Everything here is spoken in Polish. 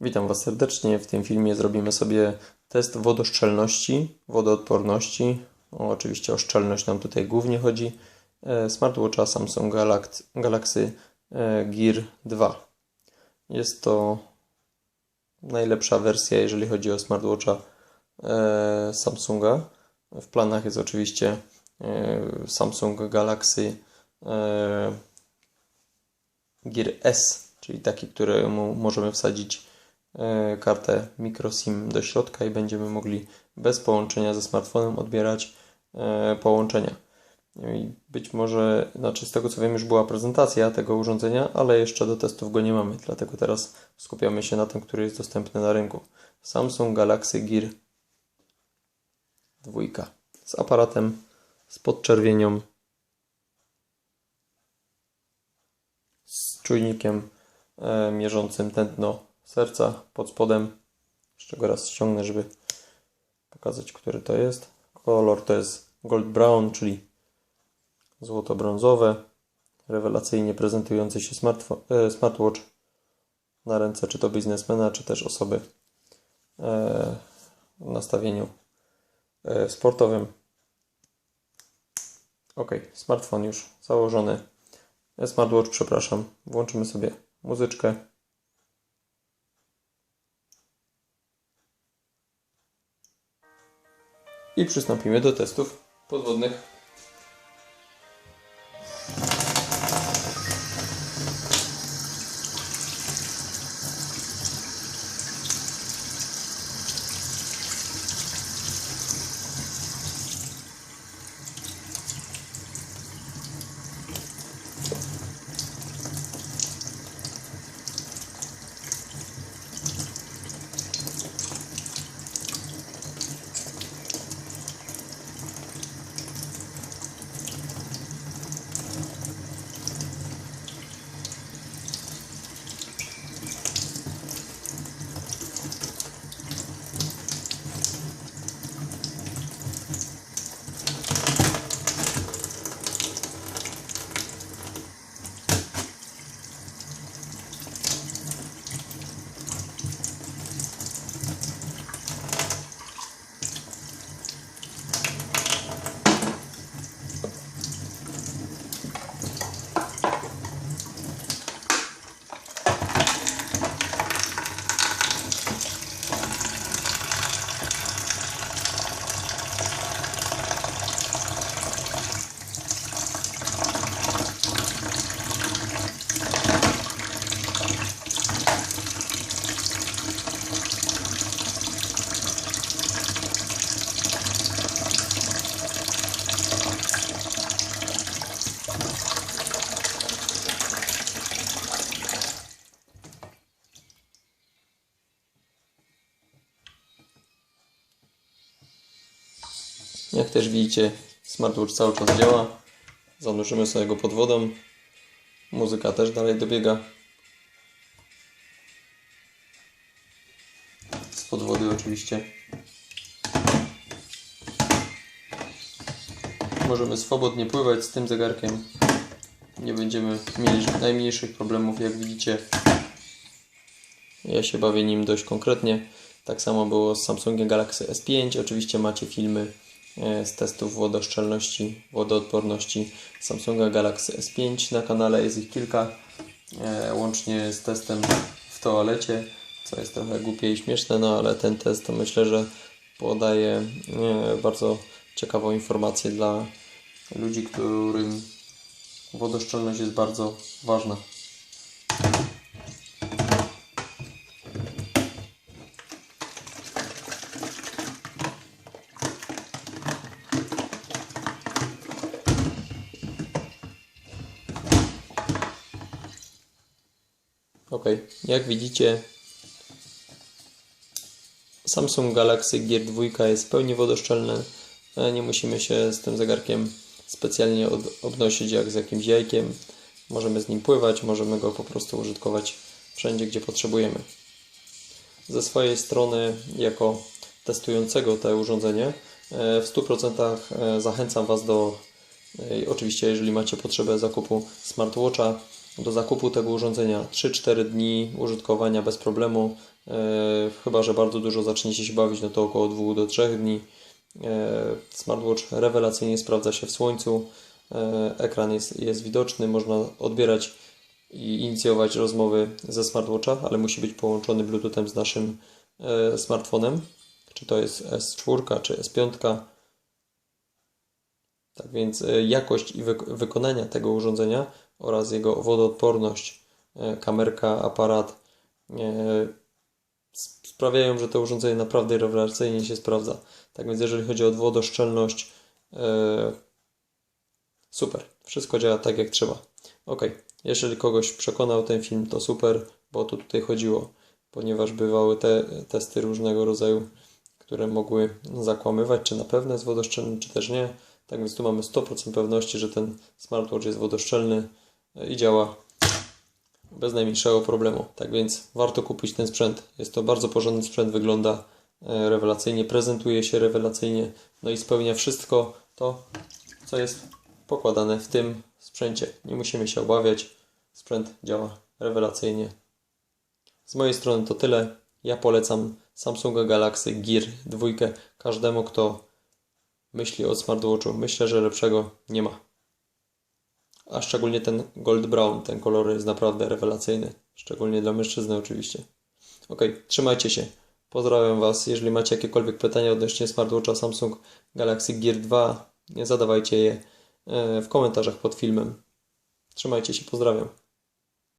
Witam Was serdecznie. W tym filmie zrobimy sobie test wodoszczelności, wodoodporności. O, oczywiście o szczelność nam tutaj głównie chodzi. E, Smartwatcha Samsung Galax- Galaxy e, Gear 2. Jest to najlepsza wersja, jeżeli chodzi o smartwatcha e, Samsunga. W planach jest oczywiście Samsung Galaxy Gear S, czyli taki, któremu możemy wsadzić kartę microSIM do środka i będziemy mogli bez połączenia ze smartfonem odbierać e, połączenia. Być może, znaczy z tego co wiem, już była prezentacja tego urządzenia, ale jeszcze do testów go nie mamy, dlatego teraz skupiamy się na tym, który jest dostępny na rynku. Samsung Galaxy Gear 2 z aparatem z podczerwienią, z czujnikiem e, mierzącym tętno serca pod spodem. Jeszcze go raz ściągnę, żeby pokazać, który to jest. Kolor to jest gold brown, czyli złoto-brązowe. Rewelacyjnie prezentujący się e, smartwatch na ręce czy to biznesmena, czy też osoby e, w nastawieniu e, sportowym. Ok, smartfon już założony. Smartwatch, przepraszam. Włączymy sobie muzyczkę. I przystąpimy do testów podwodnych. Jak też widzicie, smartwatch cały czas działa. Zanurzymy sobie go pod wodą. Muzyka też dalej dobiega. Spod wody oczywiście. Możemy swobodnie pływać z tym zegarkiem. Nie będziemy mieli najmniejszych problemów, jak widzicie. Ja się bawię nim dość konkretnie. Tak samo było z Samsungiem Galaxy S5. Oczywiście macie filmy z testów wodoszczelności, wodoodporności Samsunga Galaxy S5 na kanale. Jest ich kilka, e, łącznie z testem w toalecie, co jest trochę głupie i śmieszne, no ale ten test to myślę, że podaje e, bardzo ciekawą informację dla ludzi, którym wodoszczelność jest bardzo ważna. Ok, jak widzicie, Samsung Galaxy Gear 2 jest w pełni wodoszczelny. E, Nie musimy się z tym zegarkiem specjalnie od, obnosić jak z jakimś jajkiem. Możemy z nim pływać, możemy go po prostu użytkować wszędzie, gdzie potrzebujemy. Ze swojej strony, jako testującego te urządzenie, e, w 100% e, zachęcam Was do, oczywiście jeżeli macie potrzebę zakupu smartwatcha, do zakupu tego urządzenia 3-4 dni użytkowania bez problemu E, chyba, że bardzo dużo zaczniecie się bawić, no to około 2 do 3 dni. E, smartwatch rewelacyjnie sprawdza się w słońcu. E, ekran jest, jest widoczny, można odbierać i inicjować rozmowy ze smartwatcha, ale musi być połączony Bluetoothem z naszym e, smartfonem. Czy to jest S4 czy S5. Tak więc e, jakość i wyk- wykonania tego urządzenia oraz jego wodoodporność, e, kamerka, aparat e, sprawiają, że to urządzenie naprawdę rewelacyjnie się sprawdza. Tak więc jeżeli chodzi o wodoszczelność, e, super. Wszystko działa tak jak trzeba. Ok, jeżeli kogoś przekonał ten film, to super, bo o to tutaj chodziło, ponieważ bywały te testy różnego rodzaju, które mogły zakłamywać, czy na pewno jest wodoszczelny, czy też nie. Tak więc tu mamy 100% pewności, że ten smartwatch jest wodoszczelny i działa bez najmniejszego problemu. Tak więc warto kupić ten sprzęt. Jest to bardzo porządny sprzęt, wygląda e, rewelacyjnie, prezentuje się rewelacyjnie, no i spełnia wszystko to, co jest pokładane w tym sprzęcie. Nie musimy się obawiać. Sprzęt działa rewelacyjnie. Z mojej strony to tyle. Ja polecam Samsunga Galaxy Gear 2 każdemu, kto myśli o smartwatchu. Myślę, że lepszego nie ma. A szczególnie ten gold brown, ten kolor jest naprawdę rewelacyjny. Szczególnie dla mężczyzny oczywiście. Ok, trzymajcie się. Pozdrawiam Was. Jeżeli macie jakiekolwiek pytania odnośnie smartwatcha Samsung Galaxy Gear 2, nie zadawajcie je e, w komentarzach pod filmem. Trzymajcie się, pozdrawiam.